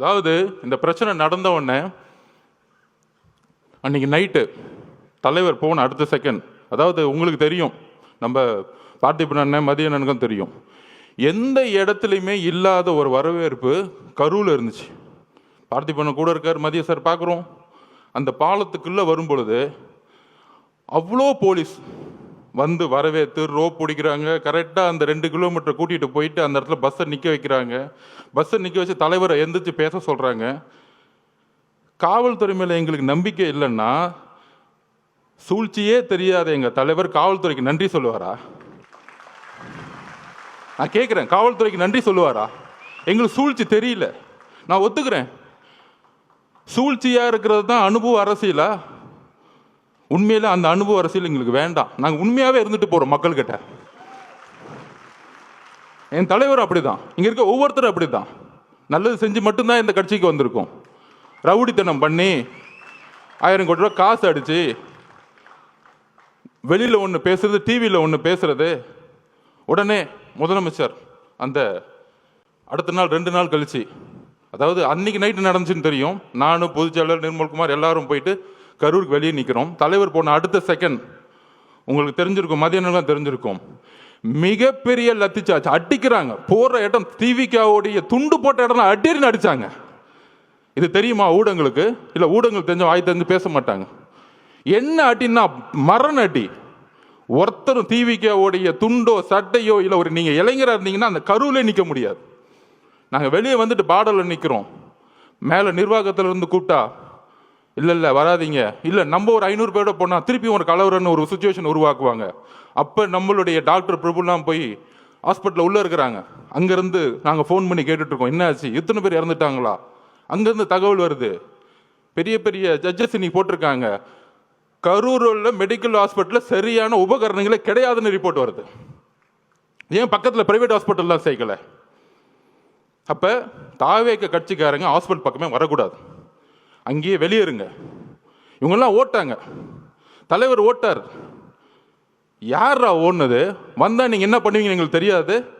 அதாவது இந்த பிரச்சனை நடந்த உடனே அன்னைக்கு நைட்டு தலைவர் போன அடுத்த செகண்ட் அதாவது உங்களுக்கு தெரியும் நம்ம பார்த்திபன் அண்ணன் மதிய அண்ணனுக்கும் தெரியும். எந்த இடத்துலையுமே இல்லாத ஒரு வரவேற்பு கரூரில் இருந்துச்சு. பார்த்திபன் கூட இருக்கார் மதிய சார் பார்க்குறோம் அந்த பாலத்துக்குள்ளே வரும் பொழுது அவ்வளோ போலீஸ் வந்து வரவேற்று ரோப் பிடிக்கிறாங்க. கரெக்டாக அந்த ரெண்டு கிலோமீட்டர் கூட்டிகிட்டு போயிட்டு அந்த இடத்துல பஸ்ஸை நிற்க வைக்கிறாங்க. பஸ்ஸை நிற்க வச்சு தலைவரை எந்திரிச்சு பேச சொல்கிறாங்க காவல்துறை மேலே எங்களுக்கு நம்பிக்கை இல்லைன்னா சூழ்ச்சியே தெரியாத. எங்கள் தலைவர் காவல்துறைக்கு நன்றி சொல்லுவாரா? நான் கேட்குறேன் காவல்துறைக்கு நன்றி சொல்லுவாரா? எங்களுக்கு சூழ்ச்சி தெரியல. நான் ஒத்துக்கிறேன். சூழ்ச்சியாக இருக்கிறது தான் அனுபவ அரசியலா? உண்மையில் அந்த அனுபவ அரசியல் எங்களுக்கு வேண்டாம். நாங்கள் உண்மையாகவே இருந்துட்டு போகிறோம் மக்கள்கிட்ட. என் தலைவர் அப்படிதான். இங்கே இருக்க ஒவ்வொருத்தரும் அப்படிதான். நல்லது செஞ்சு மட்டும்தான் இந்த கட்சிக்கு வந்திருக்கோம். ரவுடித்தனம் பண்ணி ஆயிரம் கோடி ரூபா காசு அடிச்சு வெளியில் ஒன்று பேசுறது டிவியில் ஒன்று பேசுறது. உடனே முதலமைச்சர் அந்த அடுத்த நாள் ரெண்டு நாள் கழிச்சு அதாவது அன்னைக்கு நைட்டு நடந்துச்சுன்னு தெரியும். நானும் பொதுச்செயலர் நிர்மல்குமார் எல்லாரும் போயிட்டு கரூருக்கு வெளியே நிற்கிறோம் தலைவர் போன அடுத்த செகண்ட் உங்களுக்கு தெரிஞ்சிருக்கும் மதியானம் தெரிஞ்சிருக்கும். மிகப்பெரிய லத்திச்சாச்சு அடிக்கிறாங்க. போற இடம் திவிகாவுடைய துண்டு போட்ட இடம் அடின்னு அடிச்சாங்க. இது தெரியுமா ஊடகங்களுக்கு? இல்லை ஊடகங்கள் தெரிஞ்ச வாய் தெரிஞ்சு பேச மாட்டாங்க. என்ன அடின்னா மரண அடி. ஒருத்தரும் டிவிக்காவுடைய துண்டோ சட்டையோ இல்லை ஒரு நீங்கள் இளைஞராக இருந்தீங்கன்னா அந்த கருவிலே நிற்க முடியாது. நாங்கள் வெளியே வந்துட்டு பாடலில் நிற்கிறோம் மேலே நிர்வாகத்தில் இருந்து கூப்பிட்டா இல்லை இல்லை வராதீங்க. இல்லை நம்ம ஒரு ஐநூறு பேரோட போனால் திருப்பி ஒரு கலவரன்னு ஒரு சுச்சுவேஷன் உருவாக்குவாங்க. அப்போ நம்மளுடைய டாக்டர் பிரபுலாம் போய் ஹாஸ்பிட்டலில் உள்ளே இருக்கிறாங்க. அங்கேருந்து நாங்கள் ஃபோன் பண்ணி கேட்டுட்ருக்கோம். என்ன ஆச்சு? இத்தனை பேர் இறந்துட்டாங்களா? அங்கேருந்து தகவல் வருது. பெரிய பெரிய ஜட்ஜஸ் இன்னைக்கு போட்டிருக்காங்க. கரூரில் மெடிக்கல் ஹாஸ்பிட்டலில் சரியான உபகரணங்களே கிடையாதுன்னு ரிப்போர்ட் வருது. ஏன் பக்கத்தில் ப்ரைவேட் ஹாஸ்பிட்டல்லாம் சேர்க்கலை? அப்போ தாவேக்க கட்சிக்காரங்க ஹாஸ்பிட்டல் பக்கமே வரக்கூடாது. அங்கேயே வெளியேறுங்க. இவங்கெல்லாம் ஓட்டாங்க. தலைவர் ஓட்டார். யாரா ஓடுனது? வந்தால் நீங்கள் என்ன பண்ணுவீங்கன்னு எங்களுக்கு தெரியாது.